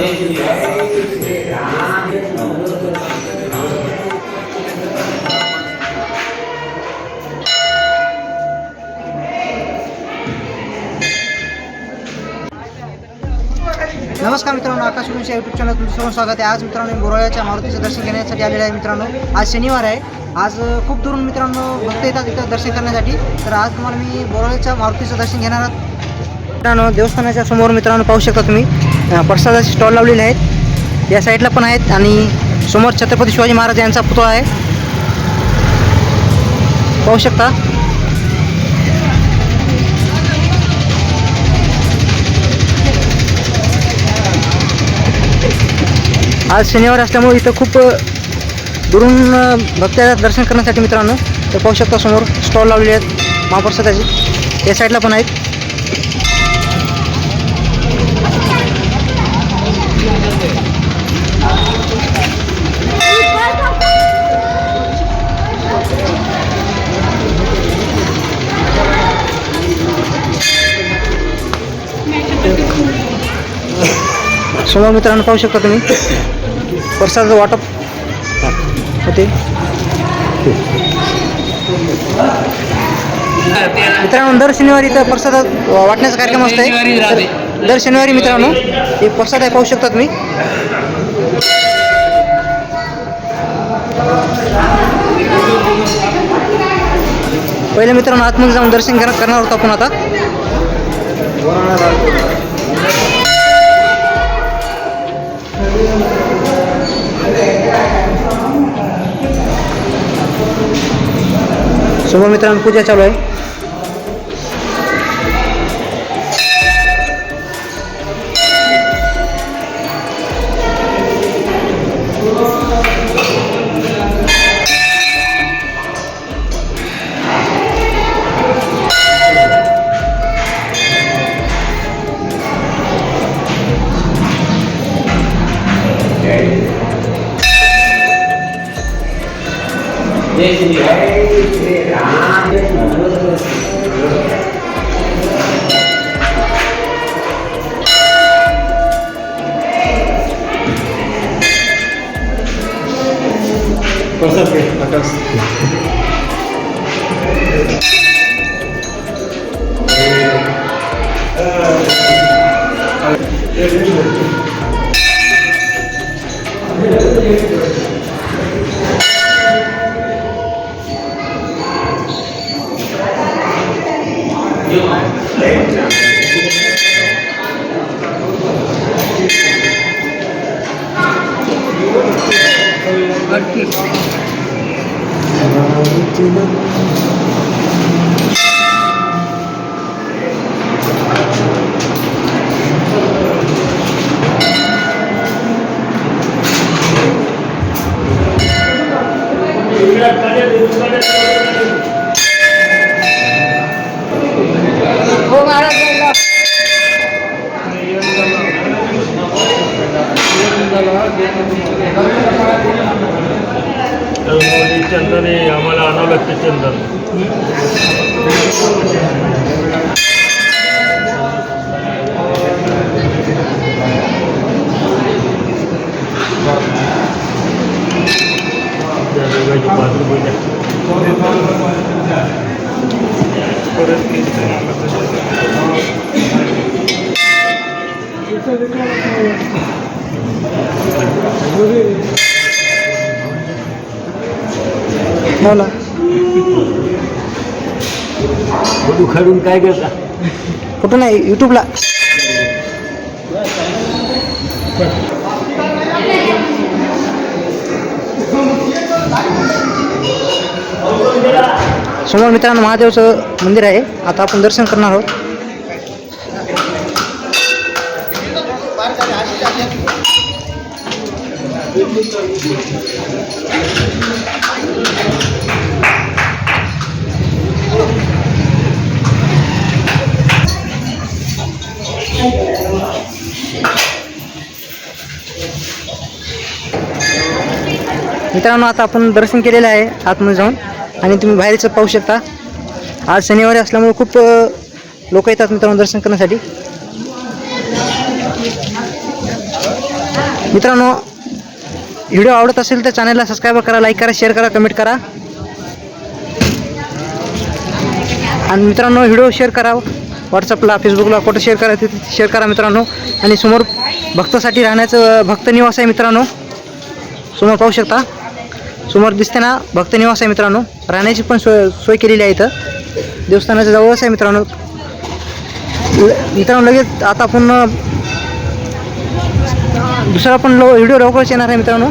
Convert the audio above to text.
नमस्कार मित्रांनो आकाश गुरुच्या यूट्यूब चॅनल तुमचं सर्व स्वागत आहे. आज मित्रांनो मी बोराळ्याच्या मारुतीचं दर्शन घेण्यासाठी आलेलं आहे मित्रांनो. आज शनिवार आहे. आज खूप दुरून मित्रांनो भक्त येतात इथं दर्शन करण्यासाठी. तर आज तुम्हाला मी बोराळ्याच्या मारुतीचं दर्शन घेणार आहोत. मित्रांनो देवस्थानाच्या समोर मित्रांनो पाहू शकता तुम्ही. प्रसादाचे स्टॉल लावलेले आहेत. या साईडला पण आहेत आणि समोर छत्रपती शिवाजी महाराज यांचा पुतळा आहे. पाहू शकता. आज शनिवार असल्यामुळे इथं खूप दुरून अ, दर्शन करण्यासाठी मित्रांनो तर पाहू शकता समोर स्टॉल लावलेले आहेत महाप्रसादाचे. या साईडला पण आहेत. समोर मित्रांनो पाहू शकता तुम्ही. प्रसादाचं वाटप होते. मित्रांनो दर शनिवारी इथं प्रसाद वाटण्याचा कार्यक्रम असतो दर शनिवारी मित्रांनो हे प्रसाद आहे पाहू शकता तुम्ही. पहिले मित्रांनो आतमध्ये जाऊन दर्शन करणार होतो आपण आता. समोर मित्रांनो पूजा चालू आहे Pasate, acá. तर मोदी चंदन हे आम्हाला आणावं लागते चंदन त्या बोला. काढून काय करता? कुठं नाही यूट्यूबला समोर मित्रांनो महादेवचं मंदिर आहे. आता आपण दर्शन करणार आहोत. मित्रांनो आता आपण दर्शन केलेलं आहे आतमध्ये जाऊन आणि तुम्ही बाहेरचं पाहू शकता. आज शनिवारी असल्यामुळे खूप लोक येतात मित्रांनो दर्शन करण्यासाठी. मित्रांनो व्हिडिओ आवडत असेल तर चॅनलला सबस्क्राईब करा लाईक करा शेअर करा कमेंट करा. आणि मित्रांनो व्हिडिओ शेअर करा. व्हॉट्सअपला फेसबुकला कुठं शेअर करा तिथे शेअर करा मित्रांनो. आणि समोर भक्तासाठी राहण्याचं भक्त निवास आहे मित्रांनो. समोर पाहू शकता. समोर दिसते ना भक्त निवास आहे मित्रांनो. राहण्याची पण सोय सोय केलेली आहे इथं. देवस्थानाच्या जवळच आहे मित्रांनो. मित्रांनो लगेच आता आपण दुसरा पण लो व्हिडिओ लवकरच येणार आहे मित्रांनो.